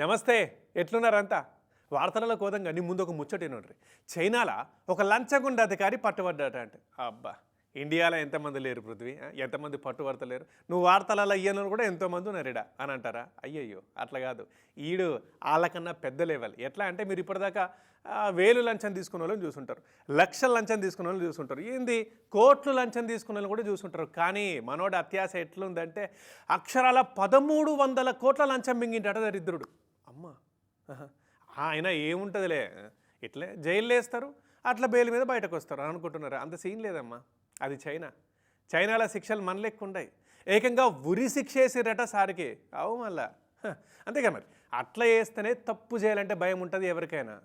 నమస్తే ఎట్లున్నారంతా? వార్తలలో కోదంగా నీ ముందు ఒక ముచ్చట చైనాలో ఒక లంచగుండ అధికారి పట్టుబడ్డాట అంటే. అబ్బా ఇండియాలో ఎంతమంది లేరు పృథ్వీ? ఎంతమంది పట్టుబడతలేరు నువ్వు వార్తలలో అయ్యను కూడా ఎంతోమంది ఉన్నారిడా? అని అంటారా? అయ్యయ్యో అట్లా కాదు. ఈడు వాళ్ళకన్నా పెద్ద లెవెల్. ఎట్లా అంటే మీరు ఇప్పటిదాకా వేలు లంచం తీసుకున్న వాళ్ళని చూసుంటారు. లక్షల లంచం తీసుకున్న వాళ్ళని చూసుంటారు. ఏంది? కోట్లు లంచం తీసుకున్న వాళ్ళని కూడా చూసుంటారు. కానీ మనోడు అత్యాశ ఎట్లుందంటే అక్షరాల పదమూడు వందల కోట్ల లంచం మింగింటాడు దరిద్రుడు. ఆయన ఏముంటుందిలే? ఇట్లే జైల్లో వేస్తారు అట్లా బెయిల్ మీద బయటకు వస్తారు అనుకుంటున్నారు. అంత సీన్ లేదమ్మా. అది చైనా. చైనాలో శిక్షలు మన లెక్కుండాయి ఏకంగా ఉరి శిక్ష వేసిరట సారికి. అవు మళ్ళా. అంతేగా మరి. అట్లా వేస్తేనే తప్పు చేయాలంటే భయం ఉంటుంది ఎవరికైనా.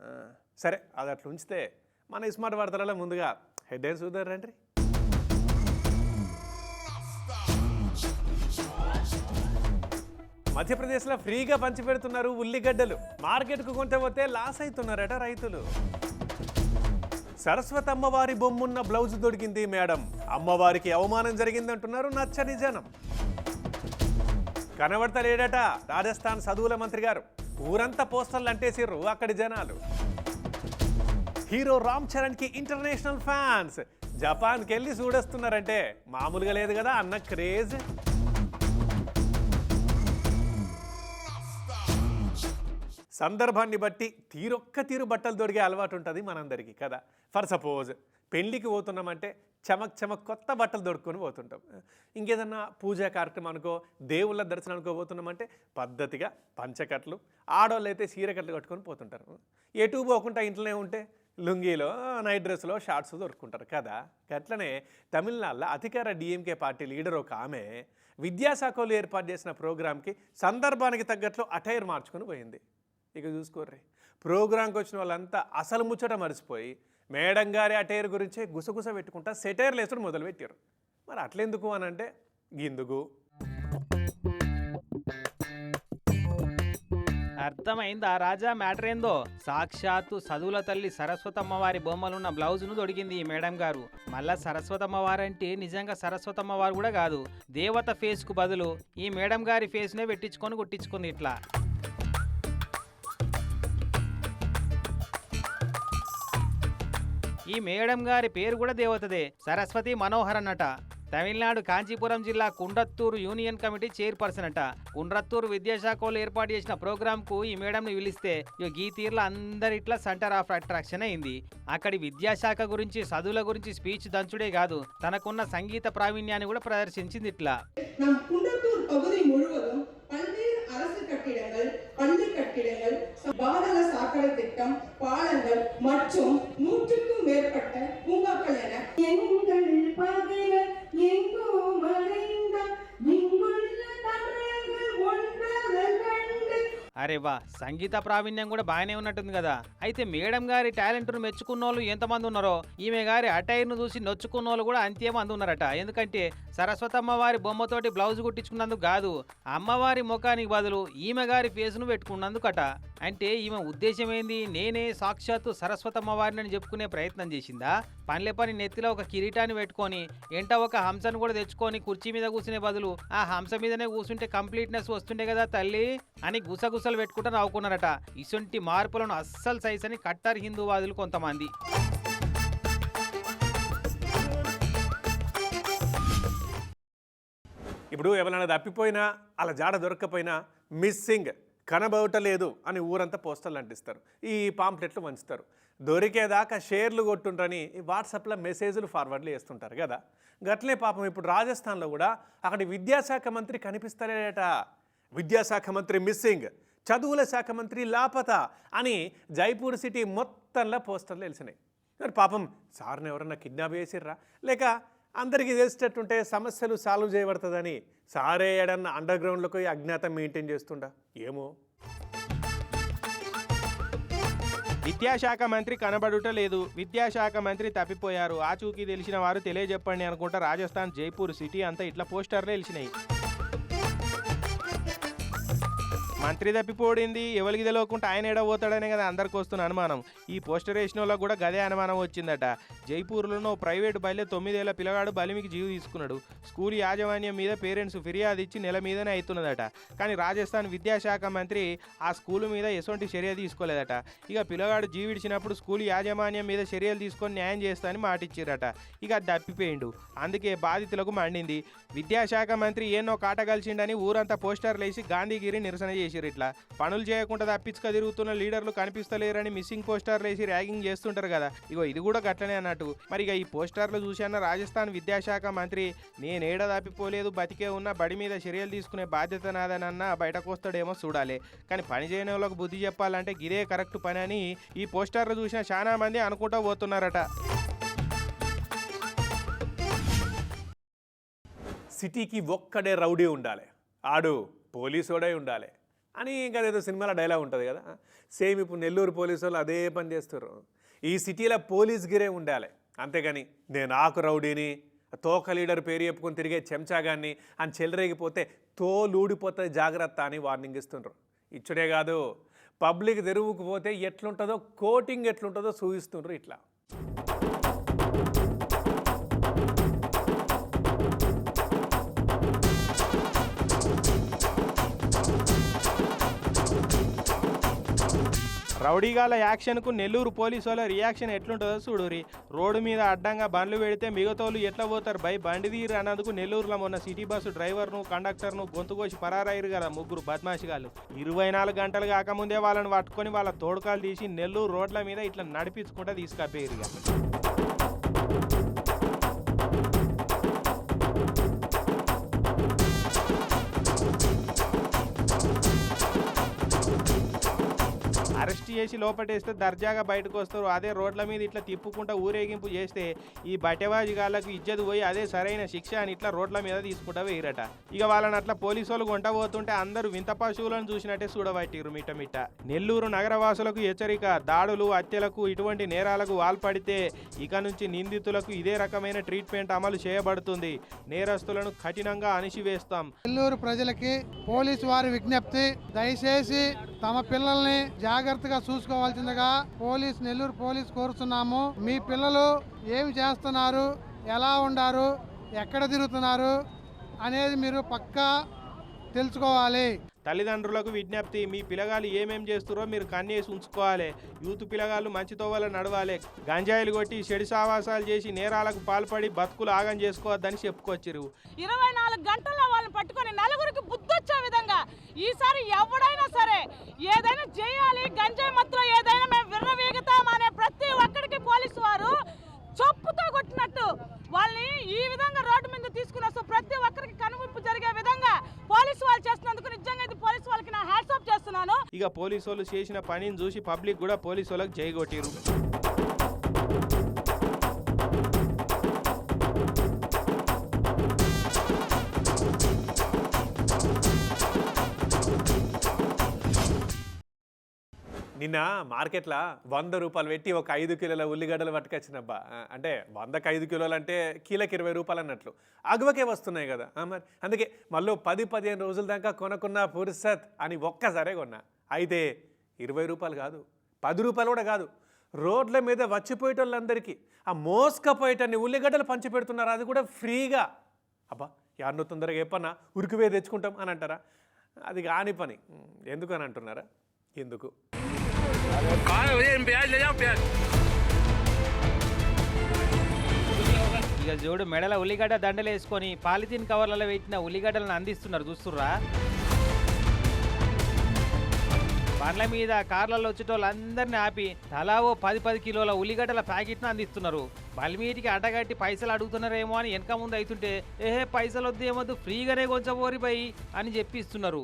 సరే అది అట్లా ఉంచితే మన స్మార్ట్ వార్తలలో ముందుగా హెడ్లైన్స్ చూద్దాం రండి. మధ్యప్రదేశ్లో ఫ్రీగా పంచిపెడుతున్నారు ఉల్లిగడ్డలు. మార్కెట్కు కొంటే పోతే లాస్ అవుతున్నారట రైతులు. సరస్వతి అమ్మవారి బొమ్మున్న బ్లౌజ్ దొరికింది మేడం. అమ్మవారికి అవమానం జరిగిందంటున్నారు నచ్చని జనం. కనబడతలేడట రాజస్థాన్ చదువుల మంత్రి గారు. ఊరంతా పోస్టర్లు అంటేసిర్రు అక్కడి జనాలు. హీరో రామ్ చరణ్కి ఇంటర్నేషనల్ ఫ్యాన్స్. జపాన్కి వెళ్ళి చూడొస్తున్నారంటే మామూలుగా లేదు కదా అన్న క్రేజ్. సందర్భాన్ని బట్టి తీరొక్క తీరు బట్టలు దొరికే అలవాటు ఉంటుంది మనందరికీ కదా. ఫర్ సపోజ్ పెళ్ళికి పోతున్నామంటే చమక్ చమక్ కొత్త బట్టలు దొరుకుకొని పోతుంటాం. ఇంకేదన్నా పూజా కార్యక్రమం అనుకో దేవుళ్ళ దర్శనానికో పోతున్నామంటే పద్ధతిగా పంచకట్లు ఆడవాళ్ళు అయితే సీరకట్లు కట్టుకొని పోతుంటారు. ఎటు పోకుండా ఇంట్లోనే ఉంటే లుంగీలో నైట్ డ్రెస్లో షార్ట్స్ దొరుకుంటారు కదా. అట్లనే తమిళనాడులో అధికార డిఎంకే పార్టీ లీడర్ ఒక ఆమె విద్యాశాఖలో ఏర్పాటు చేసిన ప్రోగ్రాంకి సందర్భానికి తగ్గట్లు అటైర్ మార్చుకొని పోయింది. ఇక చూసుకోర్రి. ప్రోగ్రాంకి వచ్చిన వాళ్ళంతా అసలు ముచ్చట మర్చిపోయి మేడం గారి అటైర్ గురించే గుసగుస పెట్టుకుంటా సెటైర్లు వేసుకుని మొదలుపెట్టారు. మరి అట్లెందుకు అని అంటే గిందుకు అర్థమైందా రాజా మ్యాటర్ ఏందో? సాక్షాత్తు చదువుల తల్లి సరస్వతమ్మ వారి బొమ్మలున్న బ్లౌజ్ను దొడిగింది ఈ మేడం గారు. మళ్ళా సరస్వతమ్మ వారంటే నిజంగా సరస్వతమ్మ వారు కూడా కాదు. దేవత ఫేస్కు బదులు ఈ మేడం గారి ఫేస్ నే పెట్టించుకొని కుట్టించుకుంది ఇట్లా. ఈ మేడం గారి పేరు కూడా దేవతదే సరస్వతి మనోహర్ అన్నట తమిళనాడు కాంచీపురం జిల్లా కుండ్రత్తూరు యూనియన్ కమిటీ చైర్పర్సన్ అట కుండ్రత్తూరు విద్యాశాఖలో ఏర్పాటు చేసిన ప్రోగ్రామ్ కు ఈ మేడంని పిలిస్తే ఇగో ఈ తీర్ల అందరిట్లా సెంటర్ ఆఫ్ అట్రాక్షన్ అయింది అక్కడి విద్యాశాఖ గురించి చదువుల గురించి స్పీచ్ దంచుడే కాదు తనకున్న సంగీత ప్రావీణ్యాన్ని కూడా ప్రదర్శించింది ఇట్లా நம் குன்றத்தூர் பகுதி முழுவதும் பல்வேறு அரசு கட்டிடங்கள் பள்ளி கட்டிடங்கள் பாதாள சாக்கடை திட்டம் பாலங்கள் மற்றும் நூற்றுக்கும் மேற்பட்ட பூங்காக்கள் என எங்கள் பகைவர் எங்கோ மறைந்த இங்குள்ள தமிழர்கள் ஒன்றாக கண்டு అరే వా సంగీత ప్రావీణ్యం కూడా బాగానే ఉన్నట్టుంది కదా అయితే మేడం గారి టాలెంట్ను మెచ్చుకున్న వాళ్ళు ఎంతమంది ఉన్నారో ఈమె గారి అటైర్ను చూసి నొచ్చుకున్న వాళ్ళు కూడా అంతే మంది ఉన్నారట ఎందుకంటే సరస్వతమ్మ వారి బొమ్మతోటి బ్లౌజ్ కుట్టించుకున్నందుకు కాదు అమ్మవారి ముఖానికి బదులు ఈమె గారి ఫేస్ను పెట్టుకున్నందుకట అంటే ఈమె ఉద్దేశం ఏంది నేనే సాక్షాత్తు సరస్వతమ్మ వారిని అని చెప్పుకునే ప్రయత్నం చేసిందా? పనిలే పని నెత్తిలో ఒక కిరీటాన్ని పెట్టుకొని ఎంట ఒక హంసను కూడా తెచ్చుకొని కుర్చీ మీద కూర్చునే బదులు ఆ హంస మీదనే కూర్చుంటే కంప్లీట్నెస్ వస్తుండే కదా తల్లి అని గుసగుసలు పెట్టుకుంటూ నవ్వుకున్నారట ఇసుంటి మార్పులను అస్సలు సైజ్ అని కట్టర్ హిందూవాదులు కొంతమంది. ఇప్పుడు ఎవరైనా తప్పిపోయినా అలా జాడ దొరక్కపోయినా మిస్సింగ్. కనబడటలేదు అని ఊరంతా పోస్టర్లు అంటిస్తారు. ఈ పాంప్లెట్లు వంచుతారు. దొరికేదాకా షేర్లు కొట్టుండ్రని ఈ వాట్సాప్లో మెసేజ్లు ఫార్వర్డ్లు చేస్తుంటారు కదా. గట్లే పాపం ఇప్పుడు రాజస్థాన్లో కూడా అక్కడ విద్యాశాఖ మంత్రి కనిపిస్తలేట విద్యాశాఖ మంత్రి మిస్సింగ్ చదువుల శాఖ మంత్రి లాపత అని జైపూర్ సిటీ మొత్తంలో పోస్టర్లు వెలిసినాయి. మరి పాపం సార్ని ఎవరన్నా కిడ్నాప్ చేసిర్రా? లేక అందరికీ తెలిసేటట్టుంటే సమస్యలు సాల్వ్ చేయబడుతుందని సారే ఏడన్న అండర్ గ్రౌండ్లకు అజ్ఞాతం మెయింటైన్ చేస్తుండా? ఏమో. విద్యాశాఖ మంత్రి కనబడుట లేదు. విద్యాశాఖ మంత్రి తప్పిపోయారు. ఆచూకీ తెలిసిన వారు తెలియజెప్పండి అనుకుంటా రాజస్థాన్ జైపూర్ సిటీ అంతా ఇట్లా పోస్టర్లే వెలిసినాయి మంత్రి తప్పిపోడింది. ఎవరికి తెలియకుండా ఆయన ఎడ పోతాడనే కదా అందరికి వస్తున్న అనుమానం. ఈ పోస్టర్ వేసిన వాళ్ళకి కూడా గదే అనుమానం వచ్చిందట. జైపూర్లోనో ప్రైవేట్ బయలు తొమ్మిదేళ్ళ పిల్లగాడు బలిమికి జీవి తీసుకున్నాడు. స్కూల్ యాజమాన్యం మీద పేరెంట్స్ ఫిర్యాదు ఇచ్చి నెల మీదనే అవుతున్నదట కానీ రాజస్థాన్ విద్యాశాఖ మంత్రి ఆ స్కూల్ మీద ఎటువంటి చర్య తీసుకోలేదట. ఇక పిల్లగాడు జీవిడిచినప్పుడు స్కూల్ యాజమాన్యం మీద చర్యలు తీసుకొని న్యాయం చేస్తా అని ఇక అది తప్పిపోయిండు. అందుకే బాధితులకు మండింది. విద్యాశాఖ మంత్రి ఏన్నో కాట కలిసిండని ఊరంతా పోస్టర్లు వేసి గాంధీగిరి నిరసన చేసి చేసిరు ఇట్లా. పనులు చేయకుండా తప్పించుక తిరుగుతున్న లీడర్లు కనిపిస్తలేరని మిస్సింగ్ పోస్టర్లు వేసి ర్యాగింగ్ చేస్తుంటారు కదా. ఇగో ఇది కూడా గట్లనే అన్నట్టు. మరి ఇక ఈ పోస్టర్లు చూశాన రాజస్థాన్ విద్యాశాఖ మంత్రి నేనేడ తప్పిపోలేదు బతికే ఉన్న బడి మీద చర్యలు తీసుకునే బాధ్యత నాదనన్నా బయటకు వస్తాడేమో చూడాలి. కానీ పని చేయని వాళ్ళకి బుద్ధి చెప్పాలంటే గిదే కరెక్ట్ పని అని ఈ పోస్టర్లు చూసిన చాలా మంది అనుకుంటూ పోతున్నారట. సిటీకి ఒక్కడే రౌడీ ఉండాలి. ఆడు పోలీసోడే ఉండాలి. అని ఇంకా ఏదో సినిమాలో డైలాగ్ ఉంటుంది కదా. సేమ్ ఇప్పుడు నెల్లూరు పోలీసు వాళ్ళు అదే పని చేస్తారు ఈ సిటీలో పోలీస్ గిరే ఉండాలి. అంతేగాని నేను ఆకు రౌడీని తోక లీడర్ పేరు చెప్పుకొని తిరిగే చెంచాగాన్ని అని చెలరేగిపోతే తోలూడిపోతుంది జాగ్రత్త అని వార్నింగ్ ఇస్తుండ్రు. ఇచ్చుడే కాదు. పబ్లిక్ తెరువుకు పోతే ఎట్లుంటుందో కోటింగ్ ఎట్లుంటుందో చూపిస్తుండ్రు ఇట్లా. రౌడీగాల యాక్షన్కు నెల్లూరు పోలీసు వాళ్ళ రియాక్షన్ ఎట్లుంటుందో చూడురి రోడ్డు మీద అడ్డంగా బండ్లు పెడితే మిగతాలు ఎట్లా పోతారు? బై బండి తీరు అన్నందుకు నెల్లూరులో మొన్న సిటీ బస్సు డ్రైవర్ను కండక్టర్ను గొంతుకోసి పరారయ్యారు కదా ముగ్గురు బద్మాషిగాలు ఇరవై నాలుగు గంటలు కాకముందే వాళ్ళని పట్టుకొని వాళ్ళ తోడుకాలు తీసి నెల్లూరు రోడ్ల మీద ఇట్లా నడిపించుకుంటా తీసుకపోయారు అరెస్ట్ చేసి లోపటేస్తే దర్జాగా బయటకు వస్తారు. అదే రోడ్ల మీద ఇట్లా తిప్పుకుంటా ఊరేగింపు చేస్తే ఈ బట్టెబాజిగాళ్ళకు ఇజ్జత్ పోయి అదే సరైన శిక్ష అని ఇట్లా రోడ్ల మీద తీసుకుంటా వేయరట ఇక వాళ్ళని అట్లా పోలీసు వాళ్ళు కొంట పోతుంటే అందరూ వింత పశువులను చూసినట్టే చూడబట్టిరు మిట్ట మిట్ట. నెల్లూరు నగరవాసులకు హెచ్చరిక దాడులు హత్యలకు ఇటువంటి నేరాలకు వాల్పడితే ఇక నుంచి నిందితులకు ఇదే రకమైన ట్రీట్మెంట్ అమలు చేయబడుతుంది. నేరస్తులను కఠినంగా అణిచివేస్తాం. నెల్లూరు ప్రజలకి పోలీసు వారి విజ్ఞప్తి దయచేసి తమ పిల్లల్ని జాగ్రత్తగా చూసుకోవాల్సిందిగా పోలీస్ నెల్లూరు పోలీస్ కోరుతున్నాము. మీ పిల్లలు ఏమి చేస్తున్నారు? ఎలా ఉండారు? ఎక్కడ తిరుగుతున్నారు? అనేది మీరు పక్కా తెలుసుకోవాలి. తల్లిదండ్రులకు విజ్ఞప్తి మీ పిల్లగాలు ఏమేం చేస్తారో మీరు కన్నేసి ఉంచుకోవాలి. యూత్ పిల్లగాళ్ళు మంచితో వల్ల నడవాలి. గంజాయిలు కొట్టి చెడు సావాసాలు చేసి నేరాలకు పాల్పడి బతుకులు ఆగం చేసుకోవద్దని చెప్పుకొచ్చిరు ఇరవై నాలుగు గంటల్లో వాళ్ళని పట్టుకొని నలుగురికి బుద్ధొచ్చే విధంగా ఈసారి ఎవడైనా సరే ఏదైనా చేయాలి గంజాయి మాత్రం ఏదైనా మేము విర్రవీగుతాం అనే ప్రతి ఒక్కరికి పోలీసు వారు చొప్పుతో కొట్టినట్టు వాళ్ళని ఈ విధంగా రోడ్డు మీద తీసుకుని వస్తూ ప్రతి ఒక్కరికి కనువిప్పు జరిగే విధంగా పోలీసు వాళ్ళు చేస్తున్నందుకు నిజంగా ఇది పోలీసు వాళ్ళకి నా హ్యాట్సాప్ చేస్తున్నాను ఇక పోలీసు వాళ్ళు చేసిన పనిని చూసి పబ్లిక్ కూడా పోలీసు వాళ్ళకి జైగొట్టిరు నిన్న మార్కెట్లో వంద రూపాయలు పెట్టి ఒక ఐదు కిలోల ఉల్లిగడ్డలు పట్టుకొచ్చినబ్బా. అంటే వందకు ఐదు కిలోలు అంటే కీలకు ఇరవై రూపాయలు అన్నట్లు. అగువకే వస్తున్నాయి కదా. మరి అందుకే మళ్ళీ పది పదిహేను రోజుల దాకా కొనుక్కున్న పురుసత్ అని ఒక్కసారే కొన్నా. అయితే ఇరవై రూపాయలు కాదు పది రూపాయలు కూడా కాదు. రోడ్ల మీద వచ్చిపోయేటోళ్ళందరికీ ఆ మోసుకపోయేటన్ని ఉల్లిగడ్డలు పంచిపెడుతున్నారు. అది కూడా ఫ్రీగా. అబ్బా యాన్నో తొందరగా ఎప్పన్నా ఉరికివే తెచ్చుకుంటాం అని అంటారా? అది కాని పని. ఎందుకు అని అంటున్నారా? ఎందుకు? ఇక చూడు మెడల ఉల్లిగడ్డ దండలు వేసుకొని పాలిథిన్ కవర్లలో పెట్టిన ఉల్లిగడ్డలను అందిస్తున్నారు. చూస్తుర్రా? బండ్ల మీద కార్లలో వచ్చేటోళ్ళందరినీ ఆపి తలా ఓ పది పది కిలోల ఉల్లిగడ్డల ప్యాకెట్ను అందిస్తున్నారు. బలిమీటికి అడ్డగట్టి పైసలు అడుగుతున్నారేమో అని వెనక ముందు అవుతుంటే ఏహే పైసలు వద్దు ఏమొద్దు ఫ్రీగానే కొంచెం ఓరిపోయి అని చెప్పిస్తున్నారు.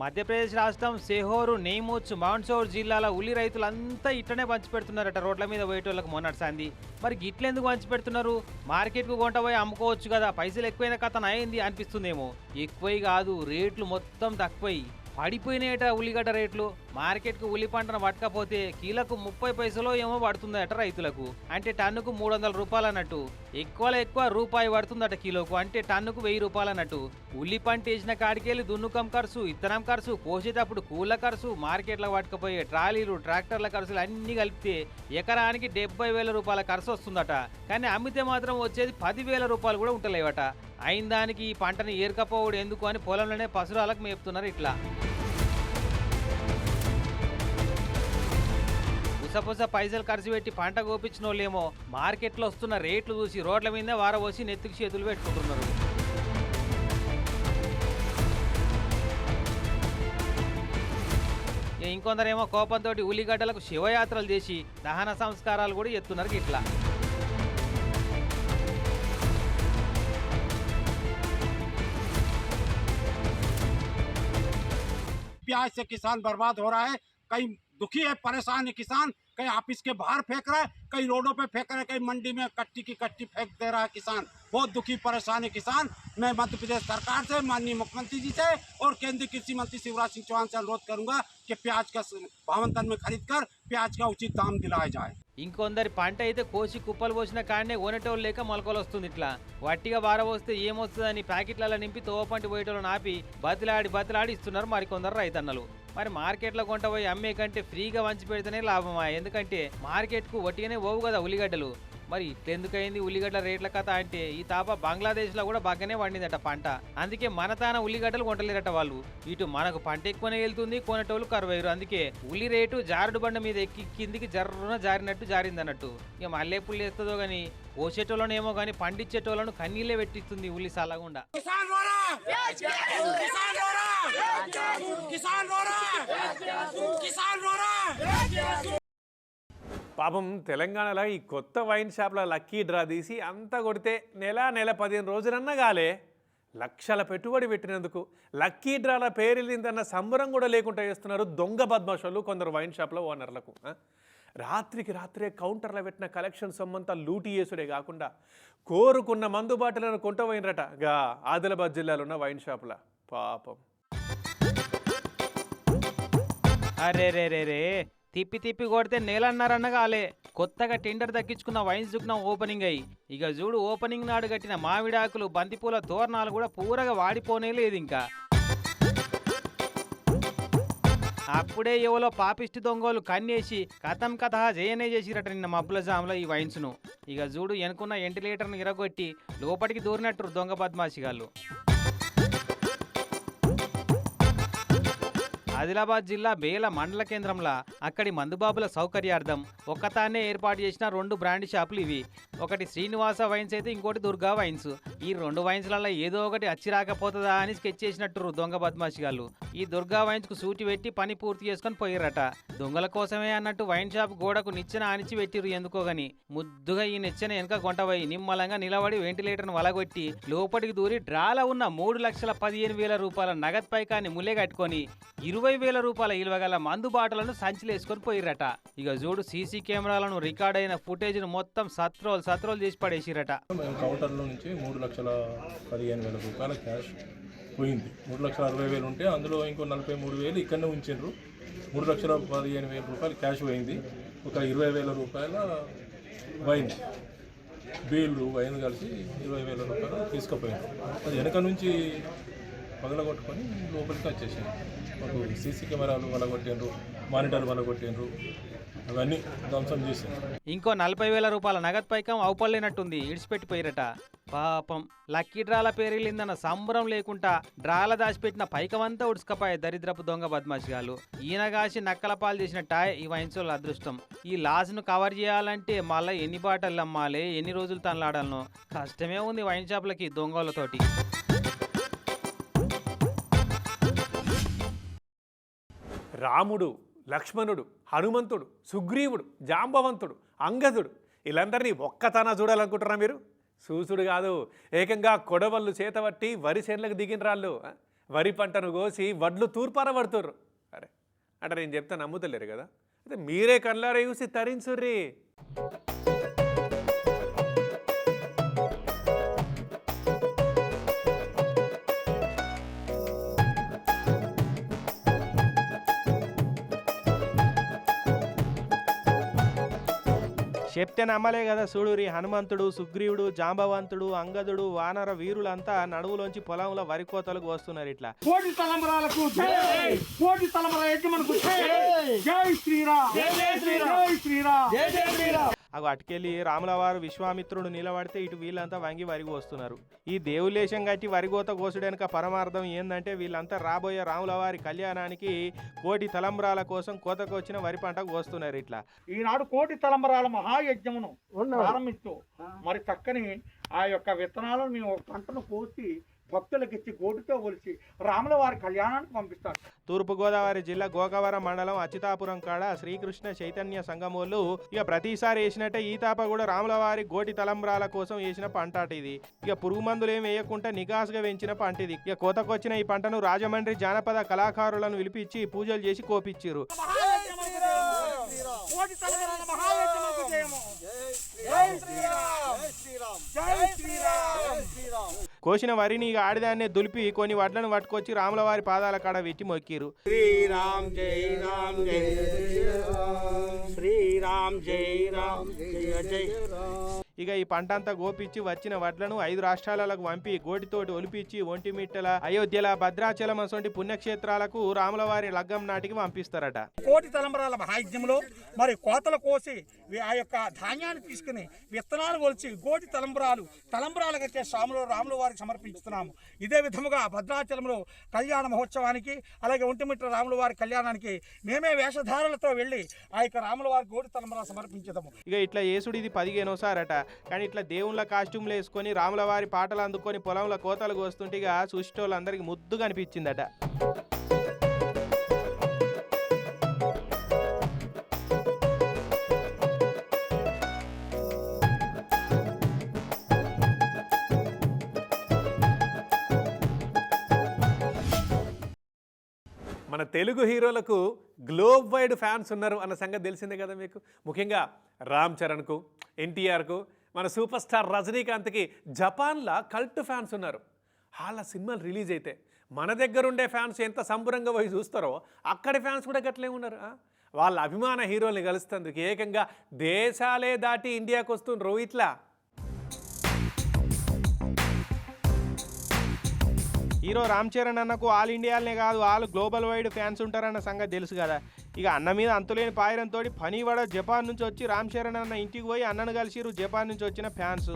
మధ్యప్రదేశ్ రాష్ట్రం సెహోరు నేమోచ్ మౌంట్సౌర్ జిల్లాల ఉల్లి రైతులంతా ఇట్లనే పంచిపెడుతున్నారట రోడ్ల మీద పోయేటోళ్ళకి మొన్నటి సంది. మరి గిట్లెందుకు పంచిపెడుతున్నారు? మార్కెట్కు కొంట పోయి అమ్ముకోవచ్చు కదా పైసలు ఎక్కువైన కథ అయింది అనిపిస్తుందేమో. ఎక్కువై కాదు రేట్లు మొత్తం తక్కువై పడిపోయినాయట ఉల్లిగడ్డ రేట్లు. మార్కెట్కు ఉల్లి పంటను పట్టకపోతే కీలకు ముప్పై పైసలో ఏమో పడుతుందట రైతులకు. అంటే టన్నుకు మూడు వందల రూపాయలు అన్నట్టు ఎక్కువలో ఎక్కువ రూపాయి పడుతుందట కిలోకు. అంటే టన్నుకు వెయ్యి రూపాయలు అన్నట్టు ఉల్లి పంట వేసిన కాడికెళ్ళి దున్నుకం ఖర్చు ఇత్తనం ఖర్చు కోసేటప్పుడు కూళ్ళ ఖర్చు మార్కెట్లో పట్టుకుపోయే ట్రాలీలు ట్రాక్టర్ల ఖర్చులు అన్ని కలిపితే ఎకరానికి డెబ్బై వేల రూపాయల ఖర్చు వస్తుందట. కానీ అమ్మితే మాత్రం వచ్చేది పదివేల రూపాయలు కూడా ఉంటలేవట. అయిన దానికి ఈ పంటని ఏరకపోవడం ఎందుకు అని పొలంలోనే పసురాలకు మేపుతున్నారు ఇట్లా. పుసపుస పైసలు ఖర్చు పెట్టి పంట కోపించిన వాళ్ళేమో మార్కెట్లో వస్తున్న రేట్లు చూసి రోడ్ల మీద వారబోసి నెత్తికి చేతులు పెట్టుకుంటున్నారు ఇక ఇంకొందరేమో కోపంతో ఉల్లిగడ్డలకు శివయాత్రలు చేసి దహన సంస్కారాలు కూడా ఎత్తున్నారు ఇట్లా प्याज से किसान बर्बाद हो रहा है कहीं दुखी है परेशान है किसान कहीं ऑफिस के बाहर फेंक रहा है कहीं रोडों पे फेंक रहा है कहीं मंडी में कट्टी की कट्टी फेंक दे रहा है किसान बहुत दुखी परेशान है किसान मैं मध्य प्रदेश सरकार से माननीय मुख्यमंत्री जी से और केंद्रीय कृषि मंत्री शिवराज सिंह चौहान से अनुरोध करूंगा कि प्याज का भावंतन में खरीद कर प्याज का उचित दाम दिलाया जाए ఇంకొందరి పంట అయితే కోసి కుప్పలు పోసిన కాడనే కొనేటోళ్ళు లేక మొలకలు వస్తుంది ఇట్లా వట్టిగా వారవస్తే ఏమొస్తుందని ప్యాకెట్లలో నింపి తోపంటి పోయేటోళ్ళని ఆపి బతిలాడి బతిలాడి ఇస్తున్నారు మరికొందరు రైతన్నలు మరి మార్కెట్లో కొంట పోయి అమ్మే కంటే ఫ్రీగా వంచి పెడితేనే లాభమా? ఎందుకంటే మార్కెట్కు వట్టిగానే పోవు కదా ఉల్లిగడ్డలు. మరి ఇట్లెందుకైంది ఉల్లిగడ్డల రేట్ల కథ అంటే ఈ తాప బంగ్లాదేశ్లో కూడా బాగానే వండిందట పంట. అందుకే మన తాన ఉల్లిగడ్డలు కొంటలేరట వాళ్ళు. ఇటు మనకు పంట ఎక్కువనే వెళ్తుంది కొనేటోళ్ళు కరువయ్యారు అందుకే ఉల్లి రేటు జారుడు బండ మీద ఎక్కి కిందికి జర్రున జారినట్టు జారిందన్నట్టు. ఇక మల్లెపుల్లి వేస్తుందో కానీ పోసేటోళ్ళనేమో కానీ పండించేటోళ్ళను కన్నీళ్ళే పెట్టిస్తుంది ఉల్లి సలగుండా किसान रो रहा है किसान रो रहा है किसान रो रहा है किसान रो रहा है పాపం తెలంగాణలో ఈ కొత్త వైన్ షాప్ల లక్కీ డ్రా తీసి అంతా కొడితే నెల నెల పదిహేను రోజులన్నా కాలే లక్షల పెట్టుబడి పెట్టినందుకు లక్కీ డ్రాల పేరెళ్ళిందన్న సంబరం కూడా లేకుండా చేస్తున్నారు దొంగ బద్మాషాలు కొందరు వైన్ షాప్ల ఓనర్లకు ఆ? రాత్రికి రాత్రే కౌంటర్లో పెట్టిన కలెక్షన్ సొమ్మంతా లూటీ చేసుడే కాకుండా కోరుకున్న మందు బాటలను కొంటపోయినరట గా ఆదిలాబాద్ జిల్లాలో ఉన్న వైన్ షాపుల. పాపం. అరే రే రే రే. తిప్పి తిప్పి కొడితే నేలన్నారన్న కాలే. కొత్తగా టెండర్ దక్కించుకున్న వైన్స్ దుకాణం ఓపెనింగ్ అయ్యి. ఇక చూడు ఓపెనింగ్ నాడు కట్టిన మామిడాకులు బంతిపూల తోరణాలు కూడా పూరగా వాడిపోనే లేదు ఇంకా. అప్పుడే ఎవలో పాపిష్టి దొంగలు కన్నేసి కథం కథ జయనే చేసిరట నిన్న మబ్బుల జాములో ఈ వైన్స్ను. ఇక చూడు ఎనుకున్న వెంటిలేటర్ను ఇరగొట్టి లోపలికి దూరినట్టు దొంగ బద్మాషిగాళ్ళు ఆదిలాబాద్ జిల్లా బేల మండల కేంద్రంలో అక్కడి మందుబాబుల సౌకర్యార్థం ఒక్కతానే ఏర్పాటు చేసిన రెండు బ్రాండ్ షాపులు ఇవి. ఒకటి శ్రీనివాస వైన్స్ అయితే ఇంకోటి దుర్గా వైన్స్. ఈ రెండు వైన్స్లలో ఏదో ఒకటి అచ్చి రాకపోతుందా అని స్కెచ్ చేసినట్టు దొంగ బద్మాషిగాళ్ళు ఈ దుర్గా వైన్స్కు సూటి పెట్టి పని పూర్తి చేసుకొని పోయిరట దొంగల కోసమే అన్నట్టు వైన్ షాప్ గోడకు నిచ్చెన ఆనిచి పెట్టిరు ఎందుకో గాని. ముద్దుగా ఈ నిచ్చెన వెనక కొంటపోయి నిమ్మలంగా నిలబడి వెంటిలేటర్ను వలగొట్టి లోపలికి దూరి డ్రాల ఉన్న మూడు లక్షల పదిహేను వేల రూపాయల నగద్ పైకాన్ని ముల్లే కట్టుకొని ఇరవై వేల రూపాయల ఇలువగల మందు బాటలను సంచిలేసుకొని పోయిరట ఇక చూడు సీసీ కెమెరాలను రికార్డ్ అయిన ఫుటేజ్ను మొత్తం సత్రోల్స్ సత్రోలు చేసి పడేసిరట. మేము కౌంటర్లో నుంచి మూడు లక్షల పదిహేను వేల రూపాయల క్యాష్ పోయింది. మూడు లక్షల అరవై వేలు ఉంటే అందులో ఇంకో నలభై మూడు వేలు ఇక్కడనే ఉంచిండ్రు మూడు లక్షల పదిహేను వేల రూపాయలు క్యాష్ పోయింది. ఒక ఇరవై వేల రూపాయల వైన్ బీళ్ళు వైన్ కలిసి ఇరవై వేల రూపాయలు తీసుకుపోయింది అది వెనక నుంచి పగలగొట్టుకొని లోపలికి వచ్చేసింది. మాకు సీసీ కెమెరాలు వలగొట్టిండ్రు మానిటర్ వలగొట్టిండ్రు. అవన్నీ ధ్వంసం చేసిండ్రు ఇంకో నలభై వేల రూపాయల నగదు పైకం అవపడలేనట్టుంది. ఇడిచిపెట్టిపోయిరట. పాపం. లక్కీ డ్రాల పేరిలిందన్న సంబరం లేకుండా డ్రాల దాచిపెట్టిన పైకమంతా ఉడుచుకపోయే దరిద్రపు దొంగ బద్మాషిగాలు ఈయనగాసి నక్కల పాలు చేసిన టాయ్ ఈ వైన్సోళ్ళ అదృష్టం. ఈ లాస్ను కవర్ చేయాలంటే మళ్ళీ ఎన్ని బాటలు అమ్మాలి ఎన్ని రోజులు తనలాడాలనో కష్టమే ఉంది వైన్ షాపులకి దొంగలతోటి రాముడు లక్ష్మణుడు హనుమంతుడు సుగ్రీవుడు జాంబవంతుడు అంగదుడు. వీళ్ళందరినీ ఒక్కతన చూడాలనుకుంటున్నా మీరు? చూసుడు కాదు. ఏకంగా కొడవళ్ళు చేతబట్టి వరి చేనులకు దిగిన రాళ్ళు. వరి పంటను కోసి వడ్లు తూర్పార పడుతుర్రు అరే అంటే నేను చెప్తే నమ్ముతలేరు కదా? అయితే మీరే కళ్ళారా చూసి తరించుర్రీ. చెప్తే నమ్మలే కదా చూడురి హనుమంతుడు సుగ్రీవుడు జాంబవంతుడు అంగదుడు వానర వీరులంతా నడువులోంచి పొలంలో వరి కోతలకు వస్తున్నారు ఇట్లా. కోటి తలంబరాలకు కోటి తలంబర జై! జై! శ్రీరామ్! జై శ్రీరామ్! జై శ్రీరామ్! జై జై శ్రీరామ్! అగో అటుకెళ్ళి రాములవారు విశ్వామిత్రుడు నిలబడితే ఇటు వీళ్ళంతా వంగి వరిగి వస్తున్నారు. ఈ దేవులేశం కట్టి వరిగోత కోసుడెనక పరమార్థం ఏందంటే వీళ్ళంతా రాబోయే రాములవారి కళ్యాణానికి కోటి తలంబ్రాల కోసం కోతకు వచ్చిన వరి పంట కోస్తున్నారు ఇట్లా. ఈనాడు కోటి తలంబరాల మహాయజ్ఞమును ప్రారంభిస్తూ మరి చక్కని ఆ యొక్క విత్తనాలను మేము పంటను కోసి భక్తులకు ఇచ్చి గోటితో కొలిచి రాముల వారి కళ్యాణానికి పంపిస్తారు. తూర్పుగోదావరి జిల్లా గోకవరం మండలం అచ్యుతాపురం కాడ శ్రీకృష్ణ చైతన్య సంగమోళ్ళు ఇక ప్రతిసారి వేసినట్టే ఈ తాప కూడా రాములవారి గోటి తలంబ్రాల కోసం వేసిన పంట ఇది. ఇక పురుగు మందులు ఏం వేయకుండా నిఘాసుగా పెంచిన పంట ఇది. ఇక కోతకొచ్చిన ఈ పంటను రాజమండ్రి జానపద కళాకారులను పిలిపించి పూజలు చేసి జై శ్రీరామ్. జై శ్రీరామ్. కోసిన వరిని ఇక ఆడిదాన్నే దులిపి కొన్ని వడ్లను పట్టుకొచ్చి రాములవారి పాదాల కాడ పెట్టి మొక్కిరు. శ్రీరామ్ జై రామ్ జై శ్రీరామ్ జై రామ్. జయ జై ఇక ఈ పంట అంతా గోపిచ్చి వచ్చిన వడ్లను ఐదు రాష్ట్రాలకు పంపి గోటితోటి ఒలిపించి ఒంటిమిట్టల అయోధ్యల భద్రాచలం అసొంటి పుణ్యక్షేత్రాలకు రాములవారి లగ్గం నాటికి పంపిస్తారట. కోటి తలంబరాల మహాయజ్ఞంలో మరి కోతలు కోసి ఆ యొక్క ధాన్యాన్ని తీసుకుని విత్తనాలు కొలిచి కోటి తలంబరాలు తలంబరాలకు వచ్చే స్వాములు రాముల వారికి సమర్పించుతున్నాము. ఇదే విధముగా భద్రాచలంలో కళ్యాణ మహోత్సవానికి అలాగే ఒంటిమిట్ట రాముల వారి కళ్యాణానికి మేమే వేషధారులతో వెళ్ళి ఆ యొక్క రాముల వారి కోటి తలంబరాలు సమర్పించదము ఇక ఇట్లా యేసుడు ఇది పదిహేనోసారట కానీ ఇట్లా దేవుళ్ళ కాస్ట్యూమ్లు వేసుకొని రాములవారి పాటలు అందుకొని పొలంలో కోతలు కోస్తుంటే ఇక చూసేటోళ్ళందరికీ ముద్దుగా అనిపించిందట. మన తెలుగు హీరోలకు గ్లోబ్ వైడ్ ఫ్యాన్స్ ఉన్నారు అన్న సంగతి తెలిసిందే కదా మీకు? ముఖ్యంగా రామ్ చరణ్కు ఎన్టీఆర్కు మన సూపర్ స్టార్ రజనీకాంత్కి జపాన్లో కల్ట్ ఫ్యాన్స్ ఉన్నారు. వాళ్ళ సినిమాలు రిలీజ్ అయితే మన దగ్గర ఉండే ఫ్యాన్స్ ఎంత సంబరంగా పోయి చూస్తారో అక్కడి ఫ్యాన్స్ కూడా గట్లే ఉన్నారు. వాళ్ళ అభిమాన హీరోల్ని కలుస్తందుకు ఏకంగా దేశాలే దాటి ఇండియాకు వస్తుండ్రు ఇట్లా హీరో రామ్ చరణ్ అన్నకు ఆల్ ఇండియాలనే కాదు ఆల్ గ్లోబల్ వైడ్ ఫ్యాన్స్ ఉంటారన్న సంగతి తెలుసు కదా. ఇక అన్న మీద అంతులేని పాయరంతో పనివాడ జపాన్ నుంచి వచ్చి రామ్ చరణ్ అన్న ఇంటికి పోయి అన్నను కలిసిరు జపాన్ నుంచి వచ్చిన ఫ్యాన్స్.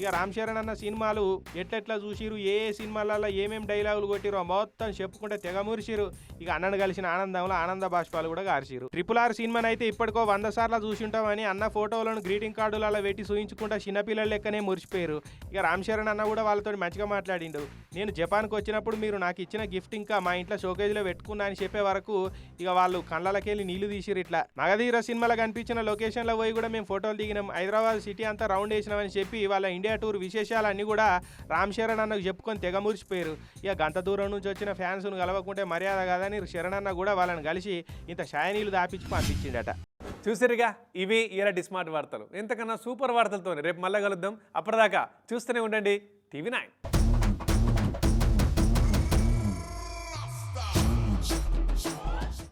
ఇక రామ్ చరణ్ అన్న సినిమాలు ఎట్లెట్లా చూసిరు ఏ ఏ సినిమాలలో ఏమేమి డైలాగులు కొట్టిరో మొత్తం చెప్పుకుంటే తెగ మురిసిరు ఇక అన్నను కలిసిన ఆనందంలో ఆనంద బాష్పాలు కూడా గార్చిరు ట్రిపుల్ ఆర్ సినిమాని అయితే ఇప్పటికో వంద సార్లు చూసి ఉంటామని అన్న ఫోటోలను గ్రీటింగ్ కార్డులలో పెట్టి చూయించుకుంటా చిన్నపిల్లల లెక్కనే మురిసిపోయారు ఇక రామ్ చరణ్ అన్న కూడా వాళ్ళతో మంచిగా మాట్లాడిండు. నేను జపాన్కి వచ్చినప్పుడు మీరు నాకు ఇచ్చిన గిఫ్ట్ ఇంకా మా ఇంట్లో షోకేజ్లో పెట్టుకున్నా అని చెప్పే వరకు ఇక వాళ్ళు కళ్ళకెళ్ళి నీళ్ళు తీసిరు ఇట్లా. మగధీర సినిమాలో కనిపించిన లొకేషన్లో పోయి కూడా మేము ఫోటోలు దిగినాం. హైదరాబాద్ సిటీ అంతా రౌండ్ వేసినామని చెప్పి వాళ్ళ ఇండియా టూర్ విశేషాలన్నీ కూడా రామ్ శరణ్ అన్నకు చెప్పుకొని తెగ మురిచిపోయారు ఇక గంట దూరం నుంచి వచ్చిన ఫ్యాన్స్ను కలవకుంటే మర్యాద కాదని శరణ్ అన్న కూడా వాళ్ళని కలిసి ఇంత షాయనీలు దాపించి పంపించిండట. చూసారుగా? ఇవి ఇలాంటి స్మార్ట్ వార్తలు. ఎంతకన్నా సూపర్ వార్తలతోనే. రేపు మళ్ళీ కలుద్దాం. అప్పటిదాకా చూస్తూనే ఉండండి. TV nine.